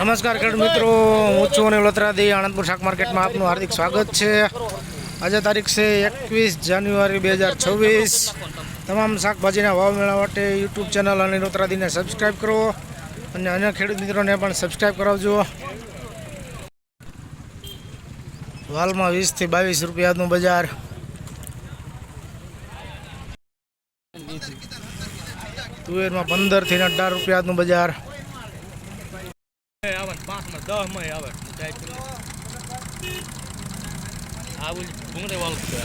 નમસ્કાર ખેડૂત મિત્રો, હું છું અને વડોદરાથી આણંદપુર શાક માર્કેટમાં આપનું હાર્દિક સ્વાગત છે. આજે તારીખ છે એકવીસ જાન્યુઆરી બે હજાર છવ્વીસ. તમામ શાકભાજીના ભાવ મેળવવા માટે યુટ્યુબ ચેનલ અને વડોદરાદીને સબસ્ક્રાઈબ કરો અને અન્ય ખેડૂત મિત્રોને પણ સબસ્ક્રાઈબ કરાવજો. વાલમાં વીસથી બાવીસ રૂપિયાનું બજાર. તુવેરમાં પંદરથી અઢાર રૂપિયાનું બજાર. દસમાં આવે આવું ભૂંગળી વાળું છે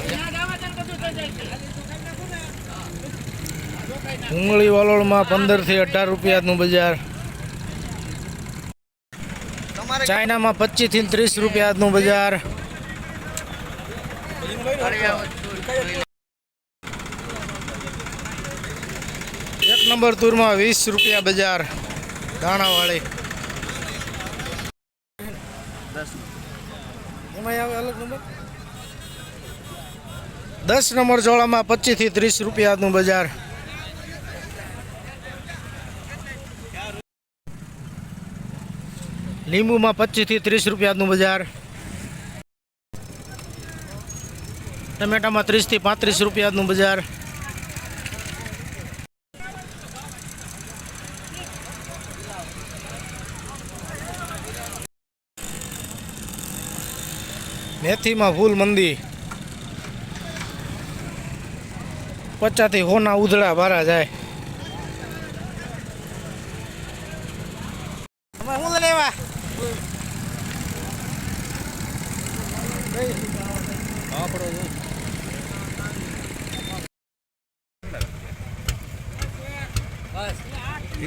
ડુંગળી વલોળમાં પંદરથી અઢાર રૂપિયાનું બજાર. ચાઇનામાં પચીસથી ત્રીસ રૂપિયાનું બજાર. એક નંબર તુરમાં વીસ રૂપિયા બજાર. દાણાવાળી. એમાં આવે અલગ નંબર? દસ નંબર જોડામાં પચીસથી ત્રીસ રૂપિયાનું બજાર. લીંબુમાં પચીસથી ત્રીસ રૂપિયાનું બજાર. ટમેટામાં ત્રીસથી પાંત્રીસ રૂપિયાનું બજાર. મેથીમાં ફૂલ મંદી. પચાસથી હોના ઉધડા ભારા જાય.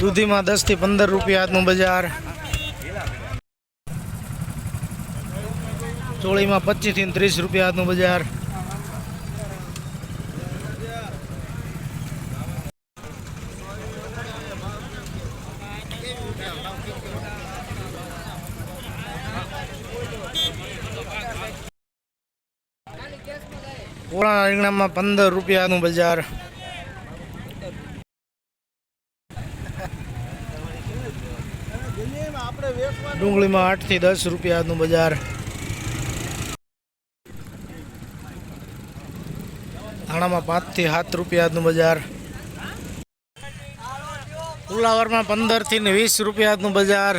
દૂધીમાં દસથી પંદર રૂપિયા આજનું બજાર. ચોળીમાં પચીસથી ત્રીસ રૂપિયાનું બજાર. કોળા રીંગણામાં પંદર રૂપિયાનું બજાર. ડુંગળીમાં આઠથી દસ રૂપિયાનું બજાર. ધાણામાં પાંચથી સાત રૂપિયાનું બજાર. ફુલાવરમાં પંદરથી ને વીસ રૂપિયાનું બજાર.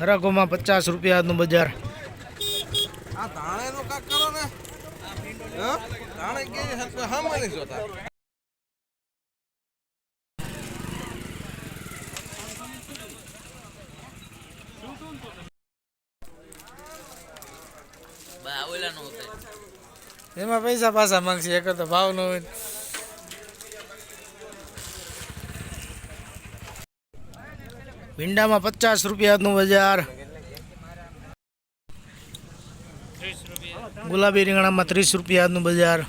હરાકોમાં પચાસ રૂપિયાનું બજાર. આ ધાણેનું કાક કરો ને. ધાણે કે હમ નહીં જોતા. એમાં પૈસા પાછા માંગશે એક તો ભાવ ન હોય. ભીંડામાં પચાસ રૂપિયાનું બજાર. ગુલાબી રીંગણામાં ત્રીસ રૂપિયાનું બજાર.